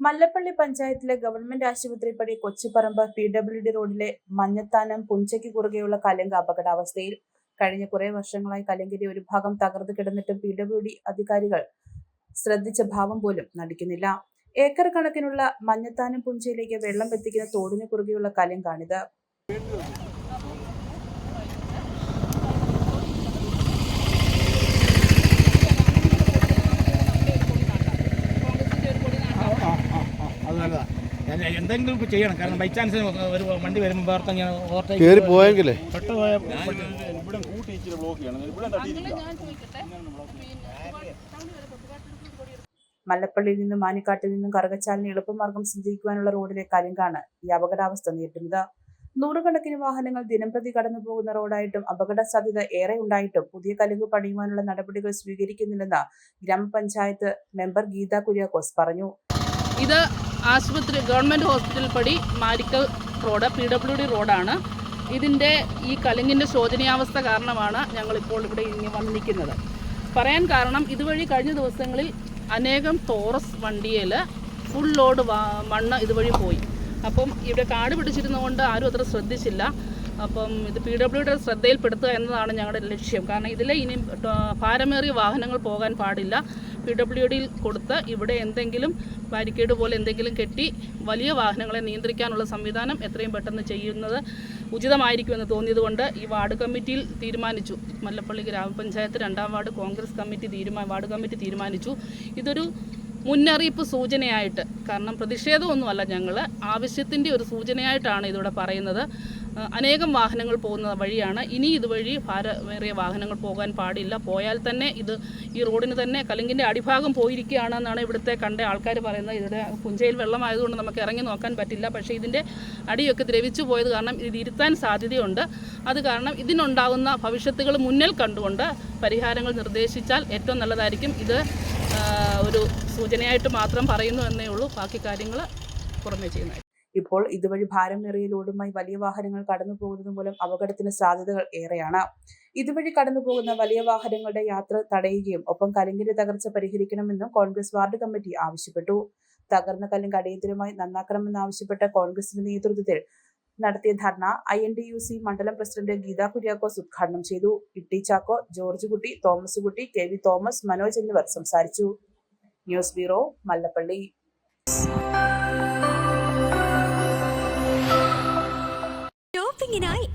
മല്ലപ്പള്ളി പഞ്ചായത്തിലെ ഗവൺമെന്റ് ആശുപത്രി പടി കൊച്ചിപ്പറമ്പ് പി ഡബ്ല്യു ഡി റോഡിലെ മഞ്ഞത്താനം പുഞ്ചയ്ക്ക് കുറുകെയുള്ള കലങ്ക് അപകടാവസ്ഥയിൽ കഴിഞ്ഞ കുറെ വർഷങ്ങളായി കലങ്കിന്റെ ഒരു ഭാഗം തകർന്നു കിടന്നിട്ടും പി ഡബ്ല്യു ഡി അധികാരികൾ ശ്രദ്ധിച്ച ഭാവം പോലും നടിക്കുന്നില്ല. ഏക്കർ കണക്കിനുള്ള മഞ്ഞത്താനം പുഞ്ചയിലേക്ക് വെള്ളം എത്തിക്കുന്ന തോടിന് കുറുകെയുള്ള കലങ്കാണിത് എന്തെങ്കിലും ചെയ്യണം. കാരണം ബൈ ചാൻസ് ഒരു വണ്ടി വരുമ്പോൾ വേർത്ത ഞാൻ ഓവർടേക്ക് കയറി പോയെങ്കിലേ. പെട്ടുപോയ ഇവിടെ കൂട്ടി ഇച്ചിരി ബ്ലോക്ക് ചെയ്യണം. ഇവിടെ തട്ടിയിട്ടില്ല മല്ലപ്പള്ളിയിൽ നിന്നും മാനിക്കാട്ടിൽ നിന്നും കറുകച്ചാലിന് എളുപ്പമാർഗം സഞ്ചരിക്കുവാനുള്ള റോഡിലെ കലിങ്കാണ് ഈ അപകടാവസ്ഥ നേരിടുന്നത്. നൂറുകണക്കിന് വാഹനങ്ങൾ ദിനംപ്രതി കടന്നു പോകുന്ന റോഡായിട്ടും അപകട സാധ്യത ഏറെ ഉണ്ടായിട്ടും പുതിയ കലുങ്ക് പണിയുവാനുള്ള നടപടികൾ സ്വീകരിക്കുന്നില്ലെന്ന് ഗ്രാമപഞ്ചായത്ത് മെമ്പർ ഗീത കുര്യാക്കോസ് പറഞ്ഞു. ഇത് ആശുപത്രി ഗവൺമെന്റ് ഹോസ്പിറ്റൽ പടി Marikkal road P W D റോഡാണ്. ഇതിന്റെ ഈ കലുങ്ങിന്റെ ശോചനീയാവസ്ഥ കാരണമാണ് ഞങ്ങളിപ്പോൾ ഇവിടെ ഇങ്ങനെ വന്നിരിക്കുന്നത് പറയാൻ കാരണം ഇതുവഴി കഴിഞ്ഞ ദിവസങ്ങളിൽ അനേകം ടോറസ് വണ്ടിയിൽ ഫുൾ ലോഡ് മണ്ണ് ഇതുവഴി പോയി. അപ്പം ഇവിടെ കാട് പിടിച്ചിരുന്നതുകൊണ്ട് ആരും അത്ര ശ്രദ്ധിച്ചില്ല. അപ്പം ഇത് പി ഡബ്ല്യുയുടെ ശ്രദ്ധയിൽപ്പെടുത്തുക എന്നതാണ് ഞങ്ങളുടെ ലക്ഷ്യം. കാരണം ഇതിലെ ഇനി ഭാരമേറിയ വാഹനങ്ങൾ പോകാൻ പാടില്ല. പി ഡബ്ല്യു ഡിയിൽ കൊടുത്ത് ഇവിടെ എന്തെങ്കിലും ബാരിക്കേഡ് പോലെ എന്തെങ്കിലും കെട്ടി വലിയ വാഹനങ്ങളെ നിയന്ത്രിക്കാനുള്ള സംവിധാനം എത്രയും പെട്ടെന്ന് ചെയ്യുന്നത് ഉചിതമായിരിക്കുമെന്ന് തോന്നിയതുകൊണ്ട് ഈ വാർഡ് കമ്മിറ്റിയിൽ തീരുമാനിച്ചു. മല്ലപ്പള്ളി ഗ്രാമപഞ്ചായത്ത് രണ്ടാം വാർഡ് കോൺഗ്രസ് കമ്മിറ്റി തീരുമാ വാർഡ് കമ്മിറ്റി തീരുമാനിച്ചു. ഇതൊരു മുന്നറിയിപ്പ് സൂചനയായിട്ട് കാരണം പ്രതിഷേധമൊന്നുമല്ല ഞങ്ങൾ ആവശ്യത്തിന്റെ ഒരു സൂചനയായിട്ടാണ് ഇതിവിടെ പറയുന്നത്. അനേകം വാഹനങ്ങൾ പോകുന്ന വഴിയാണ്. ഇനി ഇതുവഴി ഭാരമേറിയ വാഹനങ്ങൾ പോകാൻ പാടില്ല. പോയാൽ തന്നെ ഇത് ഈ റോഡിന് തന്നെ കലിങ്കിന്റെ അടിഭാഗം പോയിരിക്കുകയാണെന്നാണ് ഇവിടുത്തെ കണ്ട ആൾക്കാർ പറയുന്നത്. ഇവിടെ പുഞ്ചയിൽ വെള്ളമായതുകൊണ്ട് നമുക്ക് ഇറങ്ങി നോക്കാൻ പറ്റില്ല. പക്ഷേ ഇതിന്റെ അടിയൊക്കെ ദ്രവിച്ചു പോയത് കാരണം ഇത് ഇരുത്താൻ സാധ്യതയുണ്ട്. അത് കാരണം ഇതിനുണ്ടാകുന്ന ഭവിഷ്യത്തുകൾ മുന്നിൽ കണ്ടുകൊണ്ട് പരിഹാരങ്ങൾ നിർദ്ദേശിച്ചാൽ ഏറ്റവും നല്ലതായിരിക്കും. ഇത് ഒരു സൂചനയായിട്ട് മാത്രം പറയുന്നു എന്നേ ഉള്ളൂ. ബാക്കി കാര്യങ്ങൾ പുറമേ ചെയ്യുന്നത് ഇപ്പോൾ ഇതുവഴി ഭാരമേറിയ ലോഡുമായി വലിയ വാഹനങ്ങൾ കടന്നു പോകുന്നത് മൂലം അപകടത്തിന് സാധ്യതകൾ ഏറെയാണ്. ഇതുവഴി കടന്നു പോകുന്ന വലിയ വാഹനങ്ങളുടെ യാത്ര തടയുകയും ഒപ്പം കലിങ്കിന്റെ തകർച്ച പരിഹരിക്കണമെന്നും കോൺഗ്രസ് വാർഡ് കമ്മിറ്റി ആവശ്യപ്പെട്ടു. തകർന്ന കല്ലും അടിയന്തരമായി നന്നാക്കണമെന്നാവശ്യപ്പെട്ട കോൺഗ്രസിന്റെ നേതൃത്വത്തിൽ നടത്തിയ ധർണ I N D U C മണ്ഡലം പ്രസിഡന്റ് ഗീതാ കുര്യാക്കോസ് ഉദ്ഘാടനം ചെയ്തു. ഇട്ടി ചാക്കോ ജോർജ് കുട്ടി തോമസ് കുട്ടി കെ വി തോമസ് മനോജ് എന്നിവർ സംസാരിച്ചു. News bureau Mallappally.